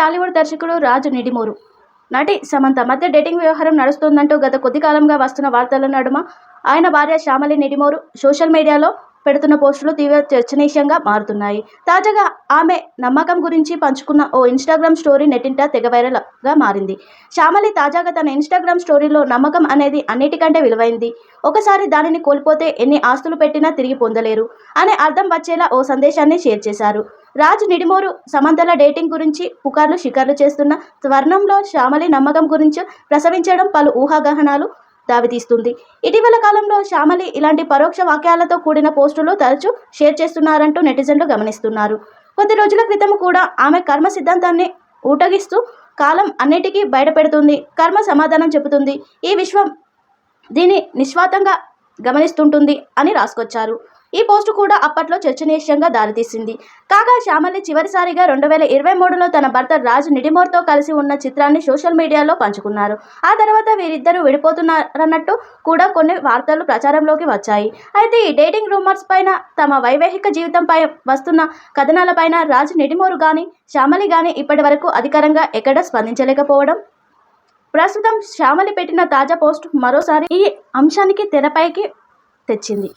టాలీవుడ్ దర్శకుడు రాజు నిడిమూరు. నటి సమంత మధ్య డేటింగ్ వ్యవహారం నడుస్తోందంటూ గత కొద్ది కాలంగా వస్తున్న వార్తల నడుమ ఆయన భార్య శ్యామలి నిడిమూరు సోషల్ మీడియాలో పెడుతున్న పోస్టులు తీవ్ర చర్చనీయంగా మారుతున్నాయి. తాజాగా ఆమె నమ్మకం గురించి పంచుకున్న ఓ ఇన్స్టాగ్రామ్ స్టోరీ నెట్టింట తెగ వైరల్గా మారింది. శ్యామలి తాజాగా తన ఇన్స్టాగ్రామ్ స్టోరీలో నమ్మకం అనేది అన్నిటికంటే విలువైంది. ఒకసారి దానిని కోల్పోతే ఎన్ని ఆస్తులు పెట్టినా తిరిగి పొందలేరు అనే అర్థం వచ్చేలా ఓ సందేశాన్ని షేర్ చేశారు. రాజ్ నిడిమోరు సమంతల డేటింగ్ గురించి పుకార్లు షికార్లు చేస్తున్న స్వర్ణంలో శ్యామలి నమ్మకం గురించి ప్రసవించడం పలు ఊహాగహనాలు దావితీస్తుంది. ఇటీవల కాలంలో శ్యామలి ఇలాంటి పరోక్ష వాక్యాలతో కూడిన పోస్టులు తరచూ షేర్ చేస్తున్నారంటూ నెటిజన్లు గమనిస్తున్నారు. కొద్ది రోజుల క్రితం కూడా ఆమె కర్మ సిద్ధాంతాన్ని ఊటగిస్తూ కాలం అన్నిటికీ బయటపెడుతుంది కర్మ సమాధానం చెబుతుంది. ఈ విశ్వం దీన్ని నిస్వార్థంగా గమనిస్తుంటుంది అని రాసుకొచ్చారు. ఈ పోస్టు కూడా అప్పట్లో చర్చనీయాంగా దారితీసింది. కాగా శ్యామలి చివరిసారిగా రెండు వేల ఇరవై మూడులో తన భర్త రాజ్ నిడిమోర్తో కలిసి ఉన్న చిత్రాన్ని సోషల్ మీడియాలో పంచుకున్నారు. ఆ తర్వాత వీరిద్దరూ విడిపోతున్నారన్నట్టు కూడా కొన్ని వార్తలు ప్రచారంలోకి వచ్చాయి. అయితే ఈ డేటింగ్ రూమర్స్ పైన తమ వైవాహిక జీవితంపై వస్తున్న కథనాలపైన రాజ్ నిడిమోరు కానీ శ్యామలి కానీ ఇప్పటి వరకు అధికారంగా ఎక్కడ స్పందించలేకపోవడం ప్రస్తుతం శ్యామలి పెట్టిన తాజా పోస్ట్ మరోసారి ఈ అంశానికి తెరపైకి తెచ్చింది.